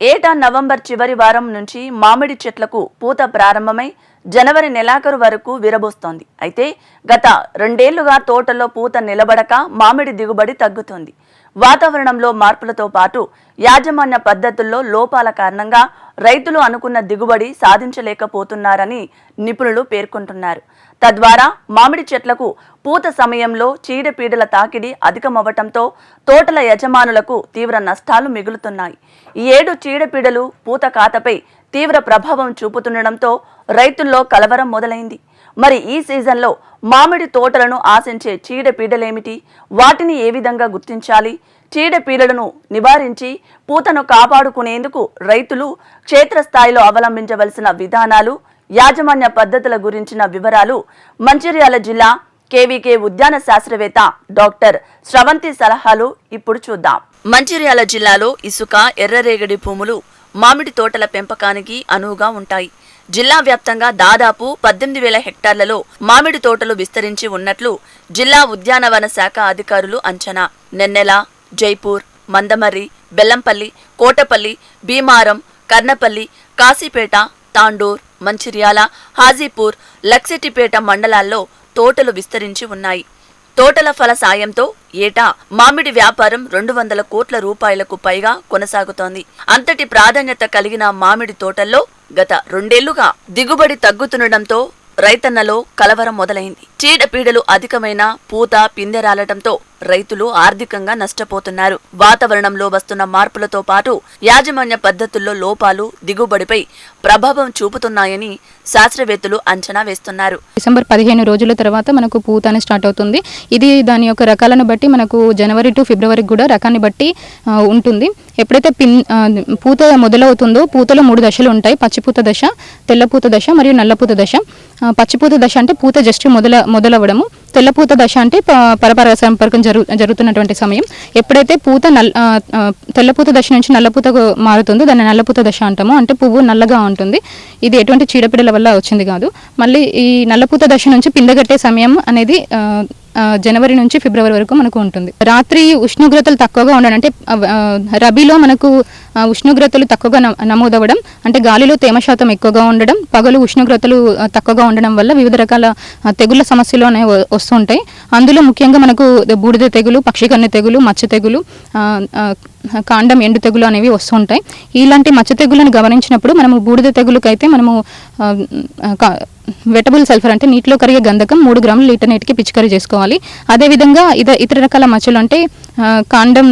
ఏటా నవంబర్ చివరి వారం నుంచి మామిడి చెట్లకు పూత ప్రారంభమై జనవరి నెలాఖరు వరకు విరబోస్తోంది. అయితే గత రెండేళ్ళుగా తోటలో పూత నిలబడక మామిడి దిగుబడి తగ్గుతోంది. వాతావరణంలో మార్పులతో పాటు యాజమాన్య పద్ధతుల్లో లోపాల కారణంగా రైతులు అనుకున్న దిగుబడి సాధించలేకపోతున్నారని నిపుణులు పేర్కొంటున్నారు. తద్వారా మామిడి చెట్లకు పూత సమయంలో చీడపీడల తాకిడి అధికమవ్వటంతో తోటల యజమానులకు తీవ్ర నష్టాలు మిగులుతున్నాయి. ఈ ఏడు చీడపీడలు పూత కాతపై తీవ్ర ప్రభావం చూపుతుండటంతో రైతుల్లో కలవరం మొదలైంది. మరి ఈ సీజన్లో మామిడి తోటలను ఆశించే చీడపీడలేమిటి? వాటిని ఏ విధంగా గుర్తించాలి? చీడపీడలను నివారించి పూతను కాపాడుకునేందుకు రైతులు క్షేత్రస్థాయిలో అవలంబించవలసిన విధానాలు యాజమాన్య పద్ధతుల గురించిన వివరాలు మంచిర్యాల జిల్లా కేవీకే ఉద్యాన శాస్త్రవేత్త డాక్టర్ స్రవంతి సలహాలు ఇప్పుడు చూద్దాం. మంచిర్యాల జిల్లాలో ఇసుక ఎర్రరేగడి భూములు మామిడి తోటల పెంపకానికి అనువుగా ఉంటాయి. జిల్లా వ్యాప్తంగా దాదాపు పద్దెనిమిది వేల హెక్టార్లలో మామిడి తోటలు విస్తరించి ఉన్నట్లు జిల్లా ఉద్యానవన శాఖ అధికారులు అంచనా. నెన్నెల జైపూర్ మందమర్రి బెల్లంపల్లి కోటపల్లి భీమారం కర్నపల్లి కాశీపేట తాండూర్ మంచిర్యాల హాజీపూర్ లక్సెటిపేట మండలాల్లో తోటలు విస్తరించి ఉన్నాయి. తోటల ఫల సాయంతో ఏటా మామిడి వ్యాపారం రెండు వందల కోట్ల రూపాయలకు పైగా కొనసాగుతోంది. అంతటి ప్రాధాన్యత కలిగిన మామిడి తోటల్లో గత రెండేళ్ళుగా దిగుబడి తగ్గుతుండటంతో రైతన్నలో కలవరం మొదలైంది. చీడపీడలు అధికమైన పూత పిందె రాలటంతో రైతులు ఆర్థికంగా నష్టపోతున్నారు. వాతావరణంలో వస్తున్న మార్పులతో పాటు యాజమాన్య పద్ధతుల్లో లోపాలు దిగుబడిపై ప్రభావం చూపుతున్నాయని శాస్త్రవేత్తలు అంచనా వేస్తున్నారు. డిసెంబర్ పదిహేను రోజుల తర్వాత మనకు పూత స్టార్ట్ అవుతుంది. ఇది దాని యొక్క రకాలను బట్టి మనకు జనవరి టు ఫిబ్రవరికి కూడా రకాన్ని బట్టి ఉంటుంది. ఎప్పుడైతే పిన్ పూత మొదలవుతుందో పూతలో మూడు దశలు ఉంటాయి. పచ్చిపూత దశ తెల్లపూత దశ మరియు నల్లపూత దశ. పచ్చిపూత దశ అంటే పూత జస్ట్ మొదల మొదలవ్వడము. తెల్లపూత దశ అంటే ప- పరపర సంపర్కం జరు జరుగుతున్నటువంటి సమయం. ఎప్పుడైతే పూత నల్ తెల్లపూత దశ నుంచి నల్లపూతకు మారుతుందో దాన్ని నల్లపూత దశ అంటాము. అంటే పువ్వు నల్లగా ఉంటుంది. ఇది ఎటువంటి చీడపీడల వల్ల వచ్చింది కాదు. మళ్ళీ ఈ నల్లపూత దశ నుంచి పిందగట్టే సమయం అనేది జనవరి నుంచి ఫిబ్రవరి వరకు మనకు ఉంటుంది. రాత్రి ఉష్ణోగ్రతలు తక్కువగా ఉండడం అంటే రబీలో మనకు ఉష్ణోగ్రతలు తక్కువగా నమ- నమోదవ్వడం అంటే గాలిలో తేమ శాతం ఎక్కువగా ఉండడం పగలు ఉష్ణోగ్రతలు తక్కువగా ఉండడం వల్ల వివిధ రకాల తెగుళ్ళ సమస్యలు అనేవి వస్తుంటాయి. అందులో ముఖ్యంగా మనకు బూడిద తెగులు పక్షికన్య తెగులు మచ్చ తెగులు కాండం ఎండు తెగులు అనేవి వస్తుంటాయి. ఇలాంటి మచ్చ తెగులను గమనించినప్పుడు మనము బూడిద తెగులుకైతే మనము వెటబుల్ సల్ఫర్ అంటే నీటిలో కరిగే గంధకం మూడు గ్రాములు లీటర్ నీటికి పిచికారీ చేసుకోవాలి. అదేవిధంగా ఇద ఇతర రకాల మచ్చలు అంటే కాండం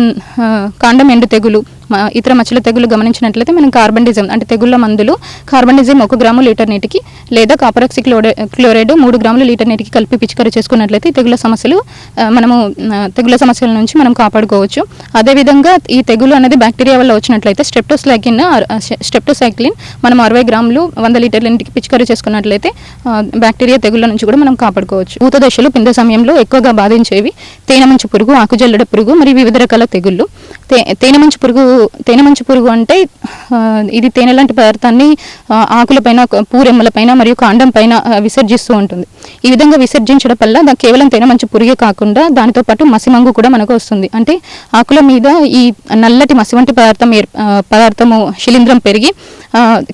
కాండం ఎండు తెగులు ఇతర మచ్చల తెగులు గమనించినట్లయితే మనం కార్బన్డిజం అంటే తెగుళ్ళ మందులు కార్బన్డిజం ఒక గ్రాము లీటర్ నీటికి లేదా కాపరాక్సి క్లోరే క్లోరైడ్ మూడు గ్రాములు లీటర్ నీటికి కలిపి పిచికారీ చేసుకున్నట్లయితే తెగుళ్ళ సమస్యలు మనము ఆ, సమస్యల నుంచి మనం కాపాడుకోవచ్చు. అదేవిధంగా ఈ తెగులు అనేది బ్యాక్టీరియా వల్ల వచ్చినట్లయితే స్టెప్టోస్లైకిన్ స్టెప్టోసైక్లిన్ మనం అరవై గ్రాములు వంద లీటర్ల నీటికి పిచికారీ చేసుకున్నట్లయితే బ్యాక్టీరియా తెగుళ్ళ నుంచి కూడా మనం కాపాడుకోవచ్చు. పూత దశలు పింద సమయంలో ఎక్కువగా బాధించేవి తేనె మంచు పురుగు ఆకుజల్లడ పురుగు మరియు వివిధ రకాల తెగుళ్ళు. తే తేనె మంచు పురుగు తేనె మంచు పురుగు అంటే ఇది తేనె లాంటి పదార్థాన్ని ఆ, ఆకులపైన పూరెమ్మలపైన మరియు కాండం పైన విసర్జిస్తూ ఉంటుంది. ఈ విధంగా విసర్జించడం వల్ల కేవలం తేనె మంచు పురుగే కాకుండా దానితో పాటు మసిమంగు కూడా మనకు వస్తుంది. అంటే ఆకుల మీద ఈ నల్లటి మసి వంటి పదార్థం ఏర్- పదార్థము శిలీంధ్రం పెరిగి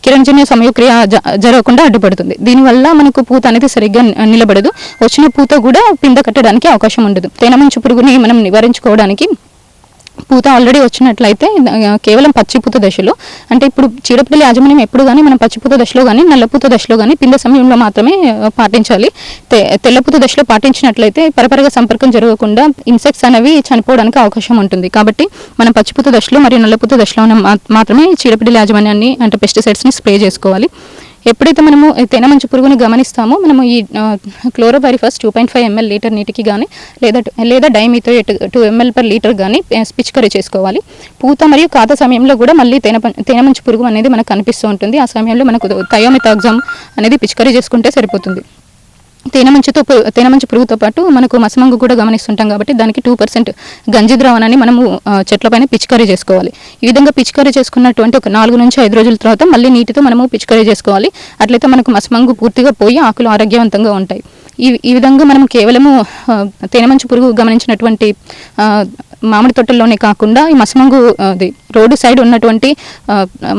కిరణజన్య సమయక్రియ జ- జరగకుండా అడ్డుపడుతుంది. దీనివల్ల మనకు పూత అనేది సరిగ్గా నిలబడదు. వచ్చిన పూత కూడా పింద కట్టడానికి అవకాశం ఉండదు. తేనె మంచు పురుగుని మనం నివారించుకోవడానికి పూత ఆల్రెడీ వచ్చినట్లయితే కేవలం పచ్చిపూత దశలో. అంటే ఇప్పుడు చీడపీడల యాజమాన్యం ఎప్పుడు కానీ మనం పచ్చిపూత దశలో కానీ నల్లపూత దశలో కానీ పిండ సమయంలో మాత్రమే పాటించాలి. తెల్లపూత దశలో పాటించినట్లయితే పరపరగా సంపర్కం జరగకుండా ఇన్సెక్ట్స్ అనేవి చనిపోవడానికి అవకాశం ఉంటుంది. కాబట్టి మనం పచ్చిపూత దశలో మరియు నల్లపూత దశలో మాత్రమే చీడపీడల యాజమాన్యాన్ని అంటే పెస్టిసైడ్స్ని స్ప్రే చేసుకోవాలి. ఎప్పుడైతే మనము తేనె మంచు పురుగుని గమనిస్తామో మనము ఈ chlorpyrifos two point five ML litre నీటికి కానీ లేదా లేదా డైమీతో టూ ఎంఎల్ పర్ లీటర్ కానీ పిచికరీ చేసుకోవాలి. పూత మరియు కాత సమయంలో కూడా మళ్ళీ తేనె తేనె మంచు పురుగు అనేది మనకు కనిపిస్తూ ఉంటుంది. ఆ సమయంలో మనకు థయోమితాగ్జామ్ అనేది పిచికరీ చేసుకుంటే సరిపోతుంది. తేనె మంచుతో మంచు పురుగుతో పాటు మనకు మసమంగు కూడా గమనిస్తుంటాం కాబట్టి దానికి టూ పర్సెంట్ గంజి ద్రావణాన్ని మనము చెట్లపైన పిచికారీ చేసుకోవాలి. ఈ విధంగా పిచికారీ చేసుకున్నటువంటి ఒక నాలుగు నుంచి ఐదు రోజుల తర్వాత మళ్ళీ నీటితో మనము పిచికారీ చేసుకోవాలి. అట్లయితే మనకు మసమంగు పూర్తిగా పోయి ఆకులు ఆరోగ్యవంతంగా ఉంటాయి. ఈ ఈ విధంగా మనం కేవలము తేనెమంచు పురుగు గమనించినటువంటి మామిడి తోటల్లోనే కాకుండా ఈ మసమంగు అది రోడ్డు సైడ్ ఉన్నటువంటి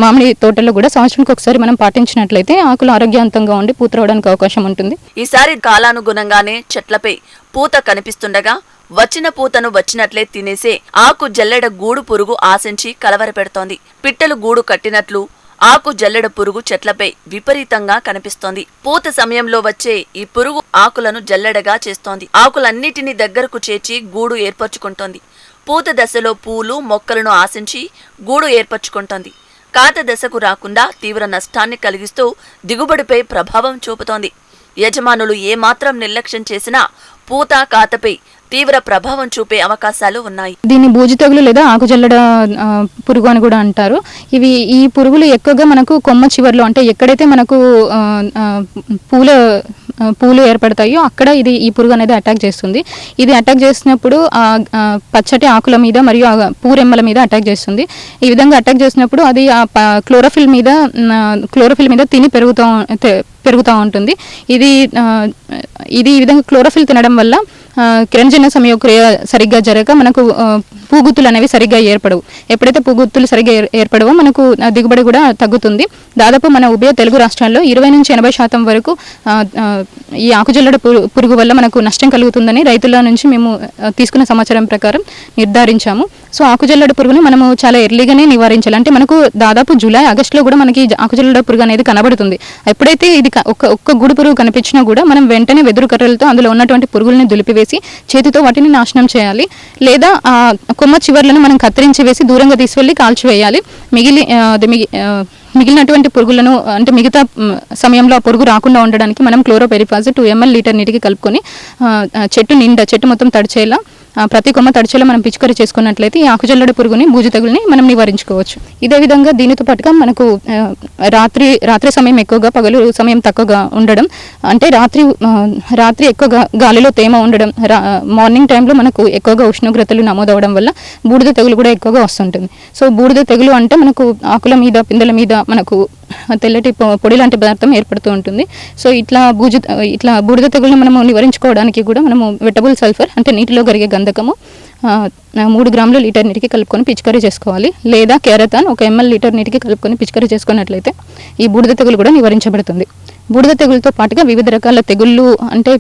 మామిడి తోటల్లో కూడా సంవత్సరానికి ఒకసారి మనం పాటించినట్లయితే ఆకులు ఆరోగ్యవంతంగా ఉండి పూత రావడానికి అవకాశం ఉంటుంది. ఈసారి కాలానుగుణంగానే చెట్లపై పూత కనిపిస్తుండగా వచ్చిన పూతను వచ్చినట్లే తినేసే ఆకు జల్లెడ గూడు పురుగు ఆశించి కలవరపెడుతోంది. పిట్టలు గూడు కట్టినట్లు ఆకు జల్లెడ పురుగు చెట్లపై విపరీతంగా కనిపిస్తోంది. పూత సమయంలో వచ్చే ఈ పురుగు ఆకులను జల్లెడగా చేస్తోంది. ఆకులన్నిటినీ దగ్గరకు చేర్చి గూడు ఏర్పరచుకుంటోంది. పూత దశలో పూలు మొక్కలను ఆశించి గూడు ఏర్పరచుకుంటోంది. కాత దశకు రాకుండా తీవ్ర నష్టాన్ని కలిగిస్తూ దిగుబడిపై ప్రభావం చూపుతోంది. యజమానులు ఏమాత్రం నిర్లక్ష్యం చేసినా పూత కాతపై తీవ్ర ప్రభావం చూపే అవకాశాలు ఉన్నాయి. దీన్ని బూజు తెగులు లేదా ఆకుజల్లడ పురుగు అని కూడా అంటారు. ఇవి ఈ పురుగులు ఎక్కువగా మనకు కొమ్మ చివర్లో అంటే ఎక్కడైతే మనకు పూల పూలు ఏర్పడతాయో అక్కడ ఇది ఈ పురుగు అనేది అటాక్ చేస్తుంది. ఇది అటాక్ చేసినప్పుడు ఆ పచ్చటి ఆకుల మీద మరియు పూరెమ్మల మీద అటాక్ చేస్తుంది. ఈ విధంగా అటాక్ చేసినప్పుడు అది ఆ క్లోరోఫిల్ మీద క్లోరోఫిల్ మీద తిని పెరుగుతూ పెరుగుతూ ఉంటుంది. ఇది ఇది ఈ విధంగా క్లోరోఫిల్ తినడం వల్ల ఆ, కిరణజన్య సంయోక్రియ సరిగ్గా జరగక మనకు పూగుత్తులు అనేవి సరిగ్గా ఏర్పడవు. ఎప్పుడైతే పూగుత్తులు సరిగ్గా ఏర్పడవో మనకు దిగుబడి కూడా తగ్గుతుంది. దాదాపు మన ఉభయ తెలుగు రాష్ట్రాల్లో ఇరవై నుంచి ఎనభై శాతం వరకు ఈ ఆకుజల్లడ పురుగు వల్ల మనకు నష్టం కలుగుతుందని రైతుల నుంచి మేము తీసుకున్న సమాచారం ప్రకారం నిర్ధారించాము. సో ఆకుజల్లడ పురుగుని మనము చాలా ఎర్లీగానే నివారించాలి. అంటే మనకు దాదాపు జూలై ఆగస్టులో కూడా మనకి ఆకుజల్లడ పురుగు అనేది కనబడుతుంది. ఎప్పుడైతే ఇది ఒక్క ఒక్క గుడి పురుగు కనిపించినా కూడా మనం వెంటనే వెదురు కర్రలతో అందులో ఉన్నటువంటి పురుగుల్ని దులిపివేసి చేతితో వాటిని నాశనం చేయాలి. లేదా ఆ కొమ్మ చివర్లను మనం కత్తిరించి వేసి దూరంగా తీసుకెళ్ళి కాల్చివేయాలి మిగిలి అది మిగి మిగిలినటువంటి పురుగులను అంటే మిగతా సమయంలో ఆ పురుగు రాకుండా ఉండడానికి మనం క్లోరోపెరిఫాజ్ టూ ఎంఎల్ లీటర్ నీటికి కలుపుకొని చెట్టు నిండా చెట్టు మొత్తం తడిచేలా ప్రతి కొమ్మ తడిచేలో మనం పిచికారీ చేసుకున్నట్లయితే ఈ ఆకుజల్లడి పురుగుని బూజు తెగుల్ని మనం నివారించుకోవచ్చు. ఇదే విధంగా దీనితో పాటుగా మనకు రాత్రి రాత్రి సమయం ఎక్కువగా పగలు సమయం తక్కువగా ఉండడం అంటే రాత్రి రాత్రి ఎక్కువగా గాలిలో తేమ ఉండడం మార్నింగ్ టైంలో మనకు ఎక్కువగా ఉష్ణోగ్రతలు నమోదవడం వల్ల బూడిద తెగులు కూడా ఎక్కువగా వస్తుంటుంది. సో బూడిద తెగులు అంటే మనకు ఆకుల మీద పిందెల మీద మనకు తెల్లటి పొ- పొడి లాంటి పదార్థం ఏర్పడుతూ ఉంటుంది. సో ఇట్లా బూజు ఇట్లా బూడిద తెగులను మనము నివారించుకోవడానికి కూడా మనము వెటబుల్ సల్ఫర్ అంటే నీటిలో కరిగే గంధకము మూడు గ్రాములు లీటర్ నీటికి కలుపుకొని పిచికారీ చేసుకోవాలి. లేదా కేరతాన్ ఒక ఎంఎల్ లీటర్ నీటికి కలుపుకొని పిచికారీ చేసుకున్నట్లయితే ఈ బూడిద తెగులు కూడా నివారించబడుతుంది. బూడిద తెగులతో పాటుగా వివిధ రకాల తెగుళ్ళు అంటే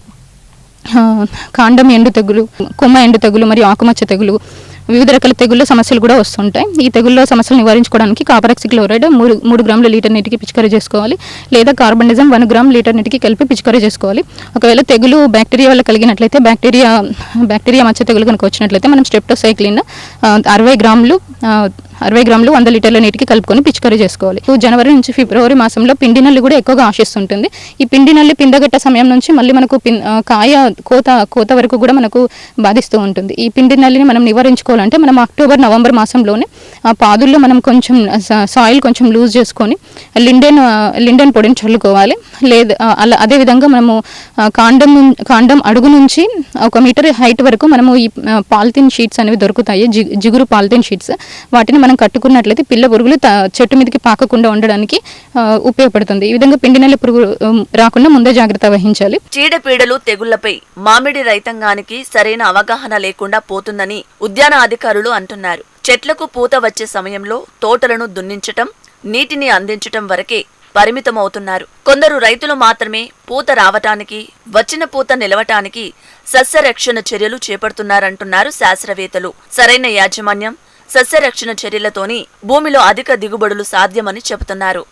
కాండం ఎండు తెగులు కొమ్మ ఎండు తెగులు మరియు ఆకుమచ్చ తెగులు వివిధ రకాల తెగుళ్ళ సమస్యలు కూడా వస్తుంటాయి. ఈ తెగుళ్ళ సమస్యలు నివారించుకోవడానికి కాపరాక్సి క్లోరైడ్ మూడు మూడు గ్రాముల లీటర్ నీటికి పిచికారీ చేసుకోవాలి. లేదా కార్బనిజం వన్ గ్రామ్ లీటర్ నీటికి కలిపి పిచికారీ చేసుకోవాలి. ఒకవేళ తెగులు బ్యాక్టీరియా వల్ల కలిగినట్లయితే బ్యాక్టీరియా బ్యాక్టీరియా మచ్చ తెగులు కనుక వచ్చినట్లయితే మనం స్టెప్టోసైక్లిన్ అరవై గ్రాములు అరవై గ్రాములు వంద లీటర్ల నీటికి కలుపుకొని పిచికారీ చేసుకోవాలి. జనవరి నుంచి ఫిబ్రవరి మాసంలో పిండి నల్లి కూడా ఎక్కువగా ఆశిస్తుంటుంది. ఈ పిండి నల్లి పిందగట్ట సమయం నుంచి మళ్ళీ మనకు కాయ కోత కోత వరకు కూడా మనకు బాధిస్తూ ఉంటుంది. ఈ పిండి నల్లిని మనం నివారించుకోవాలంటే మనం అక్టోబర్ నవంబర్ మాసంలోనే ఆ పాదుల్లో మనం కొంచెం సాయిల్ కొంచెం లూజ్ చేసుకొని లిండెన్ లిండెన్ పొడిని చల్లుకోవాలి. లేదు అలా అదేవిధంగా మనము కాండం కాండం అడుగు నుంచి ఒక మీటర్ హైట్ వరకు మనము ఈ పాలిథిన్ షీట్స్ అనేవి దొరుకుతాయి. జిగురు పాలిథిన్ షీట్స్. వాటిని మనం కట్టుకున్నట్లయితే పిల్ల పురుగులు చెట్టు మీదకి పాకకుండా ఉండడానికి ఉపయోగపడుతుంది. ఈ విధంగా పిండి నెల పురుగు రాకుండా ముందే జాగ్రత్త వహించాలి. చీడపీడలు తెగుళ్ళపై మామిడి రైతాంగానికి సరైన అవగాహన లేకుండా పోతుందని ఉద్యాన అధికారులు అంటున్నారు. చెట్లకు పూత వచ్చే సమయంలో తోటలను దున్నించటం నీటిని అందించటం వరకే పరిమితమవుతున్నారు. కొందరు రైతులు మాత్రమే పూత రావటానికి వచ్చిన పూత నిలవటానికి సస్యరక్షణ చర్యలు చేపడుతున్నారంటున్నారు శాస్త్రవేత్తలు. సరైన యాజమాన్యం సస్యరక్షణ చర్యలతోని భూమిలో అధిక దిగుబడులు సాధ్యమని చెబుతున్నారు.